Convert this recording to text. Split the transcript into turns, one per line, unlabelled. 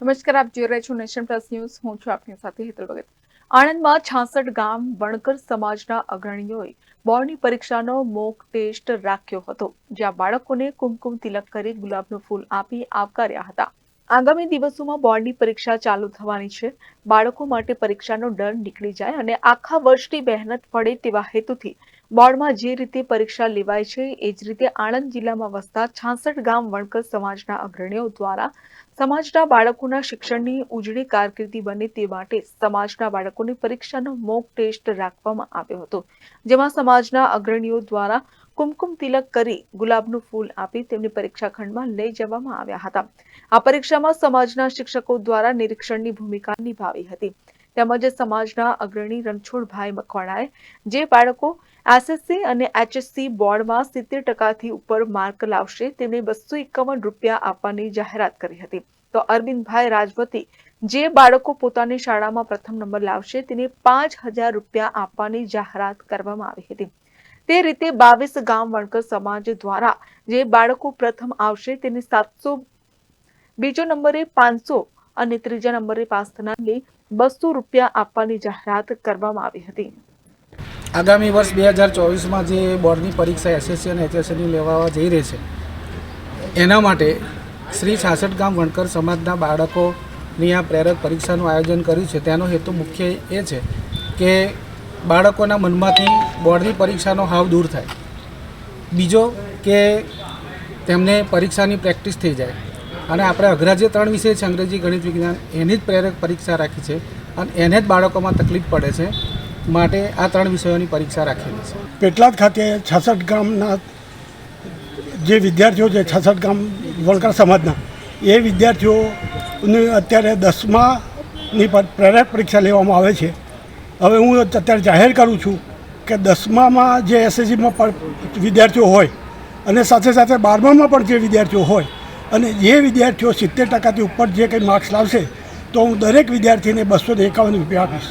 નમસ્કાર, આપ જોઈ રહ્યા છો નેશન પ્લસ ન્યૂઝ. હું છું આપની સાથે હેતલ ભગત. આણંદમાં છાસઠ ગામ વણકર સમાજના અગ્રણીઓએ બોર્ડની પરીક્ષાનો મોક ટેસ્ટ રાખ્યો હતો, જ્યાં બાળકોને કુમકુમ તિલક કરી ગુલાબનું ફૂલ આપી આવકાર્યા હતા. આગામી દિવસોમાં બોર્ડની પરીક્ષા ચાલુ થવાની છે. બાળકો માટે પરીક્ષાનો ડર નીકળી જાય અને આખા વર્ષની મહેનત પડે તેવા હેતુથી બોર્ડમાં જે રીતે પરીક્ષા લેવાય છે, એ જ રીતે આણંદ જિલ્લામાં વસતા છાસઠ ગામ વણકર સમાજના અગ્રણીઓ દ્વારા સમાજના બાળકોના શિક્ષણની ઉજળી કારકિર્દી બને તે માટે સમાજના બાળકોની પરીક્ષાનો મોક ટેસ્ટ રાખવામાં આવ્યો હતો. જેમાં સમાજના અગ્રણીઓ દ્વારા કુમકુમ તિલક કરી ગુલાબનું ફૂલ આપી તેમની પરીક્ષા ખંડમાં લઈ જવામાં આવ્યા હતા. આ પરીક્ષામાં સમાજના શિક્ષકો દ્વારા નિરીક્ષણની ભૂમિકા નિભાવી હતી. તેમજ સમાજના અગ્રણી રણછોડભાઈ મકવાણાએ જે બાળકો એસએસસી અને એચએસસી બોર્ડમાં સિત્તેર ટકાથી ઉપર માર્ક લાવશે. તેમણે બસો એકાવન રૂપિયા આપવાની જાહેરાત કરી હતી. તો અરવિંદભાઈ રાજવતી, જે બાળકો પોતાની શાળામાં પ્રથમ નંબર લાવશે, તેને પાંચ હજાર રૂપિયા આપવાની જાહેરાત કરવામાં આવી હતી. તે રીતે બાવીસ ગામ વણકર સમાજ દ્વારા જે બાળકો પ્રથમ આવશે, તેને સાતસો, બીજો નંબરે પાંચસો અને ત્રીજા નંબરે પાસ થનારને બસો રૂપિયા આપવાની જાહેરાત કરવામાં આવી હતી.
આગામી વર્ષ બે હજાર ચોવીસમાં જે બોર્ડની પરીક્ષા એસએસસી અને એચએસસીની લેવા જઈ રહી છે, એના માટે શ્રી છાસઠ ગામ વણકર સમાજના બાળકોની આ પ્રેરક પરીક્ષાનું આયોજન કર્યું છે. તેનો હેતુ મુખ્ય એ છે કે બાળકોના મનમાંથી બોર્ડની પરીક્ષાનો હાવ દૂર થાય. બીજો કે તેમને પરીક્ષાની પ્રેક્ટિસ થઈ જાય. અને આપણે અઘરા જે ત્રણ વિષય છે અંગ્રેજી, ગણિત, વિજ્ઞાન, એની જ પ્રેરક પરીક્ષા રાખી છે. અને એને જ બાળકોમાં તકલીફ પડે છે. માટે આ ત્રણ વિષયોની પરીક્ષા રાખેલી છે.
પેટલાદ ખાતે છસઠ ગામના જે વિદ્યાર્થીઓ છે, છસઠ ગામ વણકર સમાજના, એ વિદ્યાર્થીઓને અત્યારે દસમાની પર પ્રેરક પરીક્ષા લેવામાં આવે છે. હવે હું અત્યારે જાહેર કરું છું કે દસમામાં જે એસએસજીમાં પણ વિદ્યાર્થીઓ હોય અને સાથે સાથે બારમામાં પણ જે વિદ્યાર્થીઓ હોય અને જે વિદ્યાર્થીઓ સિત્તેર ટકાથી ઉપર જે કંઈ માર્ક્સ લાવશે, તો હું દરેક વિદ્યાર્થીને બસો એકાવન રૂપિયા આપીશ.